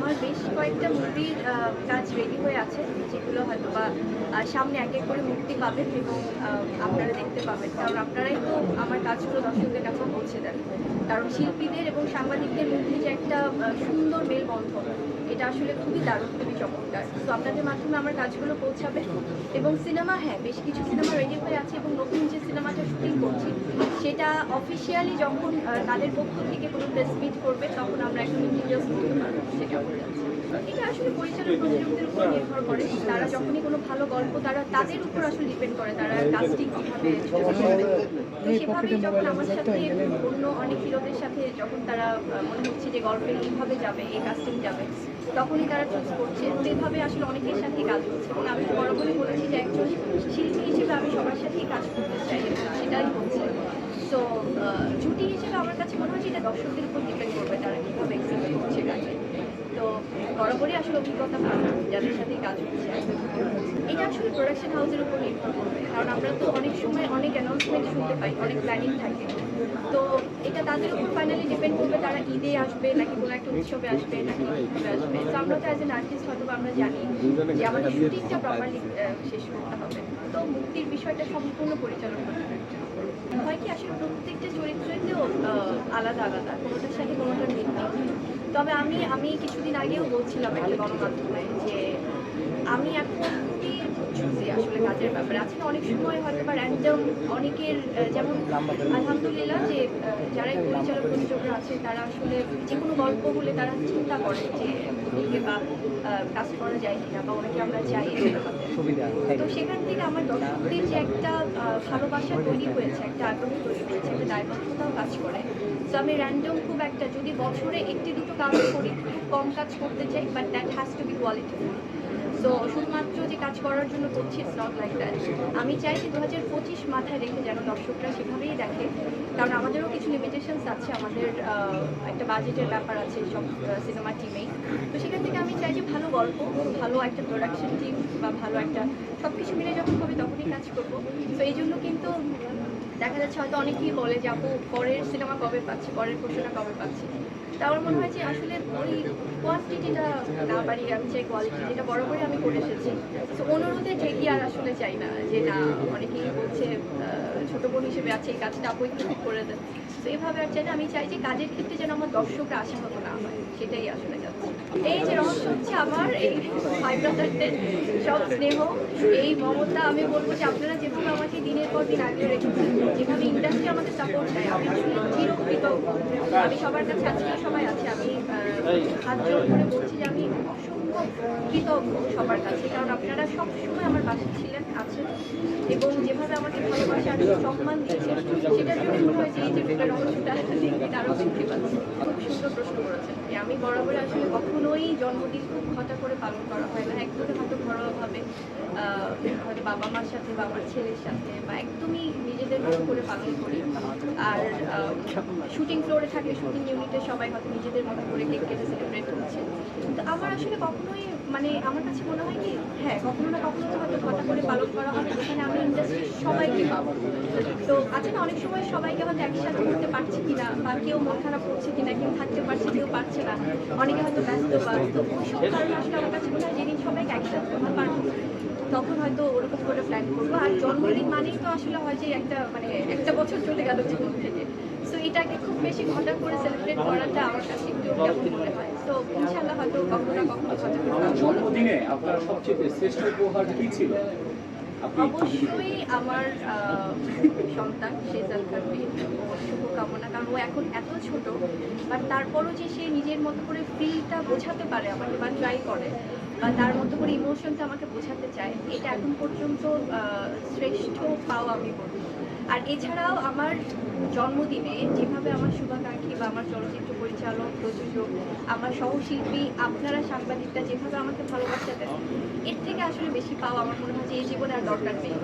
আমার বেশ কয়েকটা মুভির কাজ রেডি হয়ে আছে, যেগুলো হয়তো বা সামনে এক এক করে মুক্তি পাবেন এবং আপনারা দেখতে পাবেন। কারণ আপনারাই তো আমার কাজগুলো দর্শকদের কাছে পৌঁছে দেন। কারণ শিল্পীদের এবং সাংবাদিকদের মধ্যে যে একটা সুন্দর মেলবন্ধন এটা আসলে খুবই দারুণ খুবই চমৎকার। তো আপনাদের মাধ্যমে আমার কাজগুলো পৌঁছাবে। এবং সিনেমা হ্যাঁ বেশ কিছু সিনেমা রেডি হয়ে আছে এবং নতুন যে সিনেমাটা শুটিং করছি সেটা অফিসিয়ালি যখন তাদের পক্ষ থেকে কোনো প্রেস মিট করবে তখন আমরা একটা ডিটেলস বলতে পারব সেটা এটা আসলে পরিচালক প্রযোজকদের উপর নির্ভর করে। তারা যখনই কোনো ভালো গল্প তারা তাদের উপর আসলে ডিপেন্ড করে তারা কাস্টিং কীভাবে তো সেভাবেই যখন আমার সাথে অন্য অনেক হিরোদের সাথে যখন তারা মনে হচ্ছে যে গল্পে এইভাবে যাবে এই কাস্টিং যাবে তখনই তারা চুজ করছে। তো এইভাবে আসলে অনেকের সাথেই কাজ করছে এবং আমি বরাবরই বলেছি যে একজন শিল্পী হিসেবে আমি সবার সাথেই কাজ করতে চাই সেটাই হচ্ছে। তো জুটি হিসেবে আমার কাছে মনে হচ্ছে এটা দর্শকদের উপর ডিপেন্ড করবে তারা কীভাবে এক্সিকিউট করছে কাজে। তো বরাবরই আসলে অভিজ্ঞতা ভালো, যাদের সাথেই কাজ করছে এটা আসলে প্রোডাকশন হাউসের উপর নির্ভর করবে। কারণ আমরা তো অনেক সময় অনেক শুনতে পাই অনেক প্ল্যানিং থাকে। তো এটা তাদের উপর ফাইনালি ডিপেন্ড করবে তারা ঈদে আসবে নাকি কোনো একটা উৎসবে আসবে নাকি আসবে। তো আমরা তো অ্যাজ এন আর্টিস্ট হয়তো আমরা জানি যে আমাদের শুটিংটা প্রপারলি শেষ করতে হবে। তো মুক্তির বিষয়টা সম্পূর্ণ পরিচালনা করবে হয় কি আসলে প্রত্যেকটা চরিত্রতেও আলাদা আলাদা, কোনোটার সাথে কোনোটার মিল তবে আমি আমি কিছুদিন আগেও বলছিলাম একটা গণমাধ্যমে যে আমি এখন কাজের ব্যাপারে। আজকে অনেক সময় হয়তো বা র্যান্ডম অনেকের যেমন আলহামদুলিল্লাহ যে আহ, যারা এই পরিচালক প্রযোজকরা আছে তারা আসলে যে কোনো গল্প হলে তারা চিন্তা করে যে ওদিকে বা কাজ করা যায় কিনা বা ওনাকে আমরা চাই তো সেখান থেকে আমার দর্শকদের যে একটা ভালোবাসা তৈরি হয়েছে একটা আগ্রহ তৈরি হয়েছে একটা দায়বদ্ধতাও কাজ করে। তো আমি র্যান্ডম খুব একটা যদি বছরে একটি দুটো কাজ করি খুব কম কাজ করতে চাই but that has to be কোয়ালিটিফুল তো শুধুমাত্র যে কাজ করার জন্য করছি ইটস নট লাইক দ্যাট আমি চাই যে দু হাজার পঁচিশ মাথায় রেখে যেন দর্শকরা সেভাবেই দেখে। কারণ আমাদেরও কিছু লিমিটেশনস আছে, আমাদের একটা বাজেটের ব্যাপার আছে সব সিনেমা টিমেই তো সেখান থেকে আমি চাই যে ভালো গল্প, ভালো একটা প্রোডাকশন টিম বা ভালো একটা সব কিছু মিলে যখন হবে তখনই কাজ করব। তো এই জন্য কিন্তু দেখা যাচ্ছে হয়তো অনেকেই বলে যে, আপু, পরের সিনেমা কবে পাচ্ছি? পরের ঘোষণা কবে পাচ্ছি? তা আমার মনে হয় যে আসলে ওই কোয়ান্টিটিটা না বাড়ি আমি চাই কোয়ালিটি যেটা বরাবরই আমি করে এসেছি। তো অনুরোধে ঠেকি আর আসলে চাই না যে, না, অনেকেই বলছে ছোট বোন হিসেবে আছে এই কাজটা, আপু একটু করে দেন। তো এইভাবে আর চাই না, আমি চাই যে কাজের ক্ষেত্রে যেন আমার দর্শকরা আশাহত না হয়। সেটাই আসলে যাচ্ছে। এই যে রহস্য হচ্ছে আমার, এই ভাই ব্রাদারদের সব স্নেহ, এই মমতা, আমি বলব যে আপনারা যেভাবে আমাকে দিনের পর দিন আগলে রেখেছেন, যেভাবে ইন্ডাস্ট্রি আমাদের সাপোর্ট দেয়, আমি আসলে চিরকৃতজ্ঞ আমি সবার কাছে আজকে সবাই আছে, আমি হাত জোর করে বলছি যে আমি অসংখ্য কৃতজ্ঞ সবার কাছে, কারণ আপনারা সব সময় আমার পাশে ছিলেন, আছেন, এবং যেভাবে আমাকে ভালোবাসা সম্মান দিয়েছেন সেটার জন্য মনে হয় যে এই যে রহস্যটা দিন আরও বৃদ্ধি পাচ্ছে খুব সুন্দর প্রশ্ন করেছেন যে আমি বরাবর আসলে কখনোই জন্মদিন খুব ঘটা করে পালন করা হয় না একদমই হয়তো ঘরোয়াভাবে আহ, হয়তো বাবা মার সাথে, বাবার ছেলের সাথে বা একদমই নিজেদের মতো করে পালন করি। আর শুটিং ফ্লোরে থাকলে শুটিং ইউনিটে সবাই হয়তো নিজেদের মতো করে কেক কেটে সেলিব্রেট করছে। তো আমার আসলে কখনোই মানে আমার কাছে মনে হয় কি হ্যাঁ কখনো না কখনো তো হয়তো ঘটা করে পালন করা হবে, যেখানে আমি ইন্ডাস্ট্রির সবাইকে পাবো। তো আছে না, অনেক সময় সবাইকে হয়তো একসাথে করতে পারছি কিনা বা কেউ মন খারাপ করছে কিনা, কেউ থাকতে পারছে, কেউ পারছে না, অনেকে হয়তো ব্যস্ত বা তো ওইসব কারণে আসলে আমার কাছে মনে হয় যেদিন সবাইকে একসাথে করতে পারব তখন হয়তো ওরকম করে প্ল্যান করব। আর জন্মদিন মানেই তো আসলে হয় যে একটা মানে একটা বছর চলে গেল জীবন থেকে। সো এটাকে খুব বেশি ঘটা করে সেলিব্রেট করাটা আমার কাছে একটু কেমন মনে হয়? তো ইনশাল্লাহ হয়তো কখনো না কখনো জন্মদিনে আপনার সবচেয়ে শ্রেষ্ঠ উপহার কি ছিল? অবশ্যই আমার সন্তান শেজাল কারবির শুভকামনা কারণ ও এখন এত ছোট বাট তারপরও যে সে নিজের মতো করে ফিলটা বোঝাতে পারে আমাকে বা ট্রাই করে বা তার মতো করে ইমোশনটা আমাকে বোঝাতে চায় এটা এখন পর্যন্ত শ্রেষ্ঠ পাও আমি বলি আর এছাড়াও আমার জন্মদিনে যেভাবে আমার শুভাকাঙ্ক্ষী বা আমার চলচ্চিত্র পরিচালক, প্রযোজক, আমার সহশিল্পী, আপনারা সাংবাদিকরা যেভাবে আমাকে ভালোবাসা দেন এর থেকে আসলে বেশি পাও আমার মনে হয় যে এই জীবনে আর দরকার নেই।